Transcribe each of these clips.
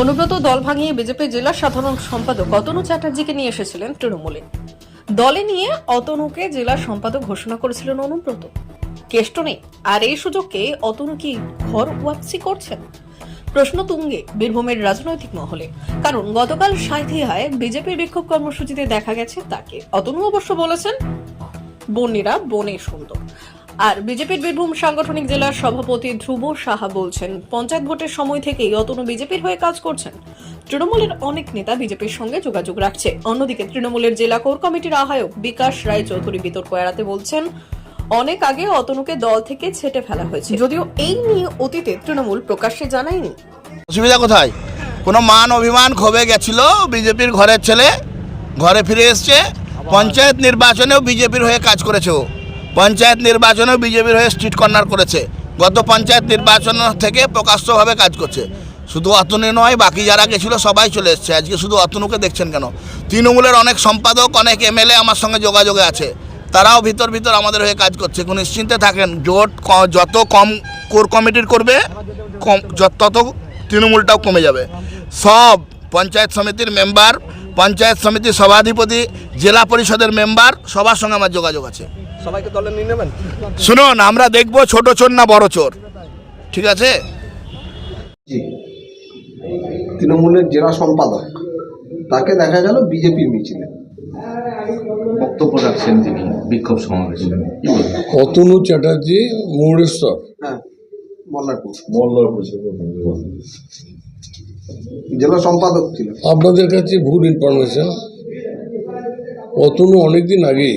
অনুব্রত দল ভাঙিয়ে বিজেপি জেলা সাধারণ সম্পাদক অতনু চ্যাটার্জিকে নিয়ে এসেছিলেন তৃণমূলে। দলে নিয়ে অতনুকে জেলা সম্পাদক ঘোষণা করেছিলেন অনুব্রত। কেষ্ট নেই। আর এই সুযোগকে অতনু কি ঘর ওয়াপসি করছেন? প্রশ্ন তুঙ্গে বীরভূমের রাজনৈতিক মহলে। কারণ গতকাল সাঁথিয়ায় বিজেপির বিক্ষোভ কর্মসূচিতে দেখা গেছে তাকে। অতনু অবশ্য বলেছেন, বন্যীরা বনে সুন্দর। আর বিজেপির বীরভূম সাংগঠনিক জেলার সভাপতি ধ্রুব সাহা বলছেন, পঞ্চায়েত ভোটের সময় থেকেই অতনু বিজেপির হয়ে কাজ করছেন। তৃণমূলের অনেক নেতা বিজেপির সঙ্গে যোগাযোগ রাখছে। অন্যদিকে তৃণমূলের জেলা কোর কমিটির আহ্বায়ক বিকাশ রায় চৌধুরী বিতর্ক এড়াতে বলছেন, অনেক আগে অতনুকে দল থেকে ছেটে ফেলা হয়েছে। যদিও এই নিয়ে অতীতে তৃণমূল প্রকাশ্যে জানায়নি। অসুবিধা কোথায়? কোনো মান অভিমান ক্ষোভে গেছিল বিজেপির ঘরের ছেলে? ঘরে ফিরে এসছে? পঞ্চায়েত নির্বাচনেও বিজেপির হয়ে কাজ করেছে ও। পঞ্চায়েত নির্বাচনেও বিজেপির হয়ে স্ট্রিট কর্নার করেছে। গত পঞ্চায়েত নির্বাচন থেকে প্রকাশ্যভাবে কাজ করছে। শুধু অতনু নয়, বাকি যারা গেছিল সবাই চলে এসছে। আজকে শুধু অতনুকে দেখছেন কেন? তৃণমূলের অনেক সম্পাদক, অনেক এমএলএ আমার সঙ্গে যোগাযোগে আছে। তারাও ভিতর ভিতর আমাদের হয়ে কাজ করছে। কোনো নিশ্চিন্তে থাকেন, জোট যত কম কোর কমিটির করবে, কম তত তৃণমূলটাও কমে যাবে। সব পঞ্চায়েত সমিতির মেম্বার, পঞ্চায়েত সমিতির সভাধিপতি, জেলা পরিষদের মেম্বার, সবার সঙ্গে আমার যোগাযোগ আছে। সবাইকে দলে নিয়ে নেবেন? শুনুন আমরা দেখব ছোট চোর না বড় চোর। ঠিক আছে? জি। তৃণমূলের জেলা সম্পাদক তাকে দেখা গেল বিজেপির মিছিলে। বক্তব্য রাখছেন তিনি বিক্ষোভ সমাবেশে। অতনু চ্যাটার্জি মুরেশ্বর। হ্যাঁ মল্লারপুর। জেলা সম্পাদক ছিল আপনাদের কাছে ভুল ইনফরমেশন অতনু অনেকদিন আগেই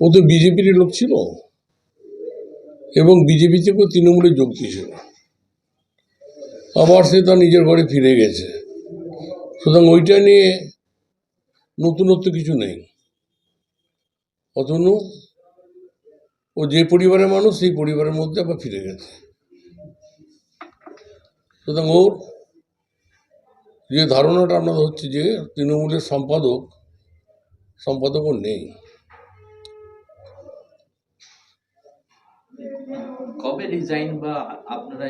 ও তো বিজেপির লোক ছিল। এবং বিজেপি থেকেও তৃণমূলে যোগ দিয়েছিল। আবার সে তার নিজের ঘরে ফিরে গেছে। সুতরাং ওইটা নিয়ে নতুনত্ব কিছু নেই। অতনু ও যে পরিবারের মানুষ, সেই পরিবারের মধ্যে আবার ফিরে গেছে। সুতরাং ওর যে ধারণাটা আপনাদের হচ্ছে যে তৃণমূলের সম্পাদক, সম্পাদকও নেই। কবে রিজাইন বা আপনারা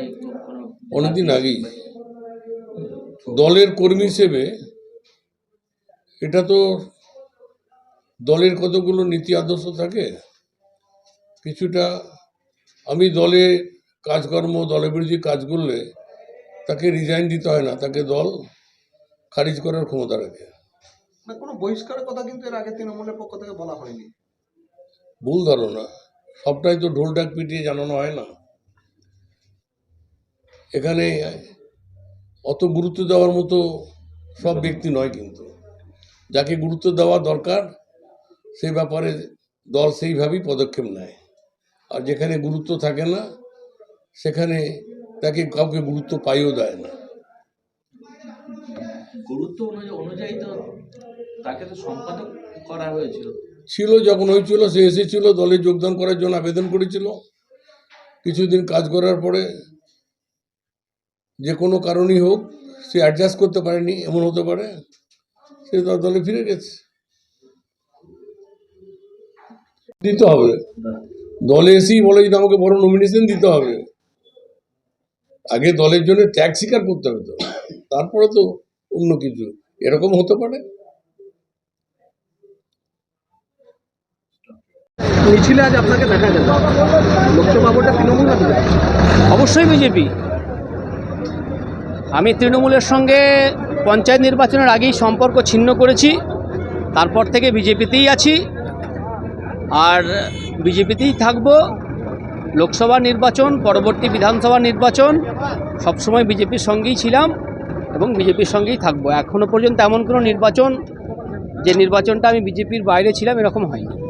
অনেকদিন আগেই। দলের কর্মী হিসেবে এটা তো দলের কতগুলো নীতি আদর্শ থাকে? কিছুটা আমি দলে কাজকর্ম দলের বিরোধী কাজ করলে তাকে রিজাইন দিতে হয় না তাকে দল খারিজ করার ক্ষমতা রাখে। না কোনো বহিষ্কারের কথা কিন্তু এর আগে তৃণমূলের পক্ষ থেকে বলা হয়নি। ভুল ধারণা। সবটাই তো ঢোল ডাক পিটিয়ে জানানো হয় না। এখানে অত গুরুত্ব দেওয়ার মতো সব ব্যক্তি নয় কিন্তু। যাকে গুরুত্ব দেওয়া দরকার সেই ব্যাপারে দল সেইভাবেই পদক্ষেপ নেয়। আর যেখানে গুরুত্ব থাকে না, সেখানে তাকে কাউকে গুরুত্ব পাইও দেয় না। গুরুত্ব অনুযায়ী তো তাকে তো সম্পাদক করা হয়েছিল। ছিল, যখন হয়েছিল, সে এসেছিল, দলে যোগদান করার জন্য আবেদন করেছিল। কিছুদিন কাজ করার পরে যে কোনো কারণই হোক, সে অ্যাডজাস্ট করতে পারেনি, এমন হতে পারে, সে তার দলে ফিরে গেছে। দিতে হবে। দলে এসেই বলে যদি আমাকে বড় নমিনেশন দিতে হবে। আগে দলের জন্য ত্যাগ স্বীকার করতে হবে তো। তারপরে তো অন্য কিছু। এরকম হতে পারে। মিছিলে আজ আপনাকে দেখা গেল লোকসভা ভোটে তৃণমূল? অবশ্যই বিজেপি। আমি তৃণমূলের সঙ্গে পঞ্চায়েত নির্বাচনের আগেই সম্পর্ক ছিন্ন করেছি। তারপর থেকে বিজেপিতেই আছি। আর বিজেপিতেই থাকব। লোকসভা নির্বাচন, পরবর্তী বিধানসভা নির্বাচন, সবসময় বিজেপির সঙ্গেই ছিলাম এবং বিজেপির সঙ্গেই থাকব। এখনও পর্যন্ত এমন কোনো নির্বাচন, যে নির্বাচনটা আমি বিজেপির বাইরে ছিলাম, এরকম হয়নি।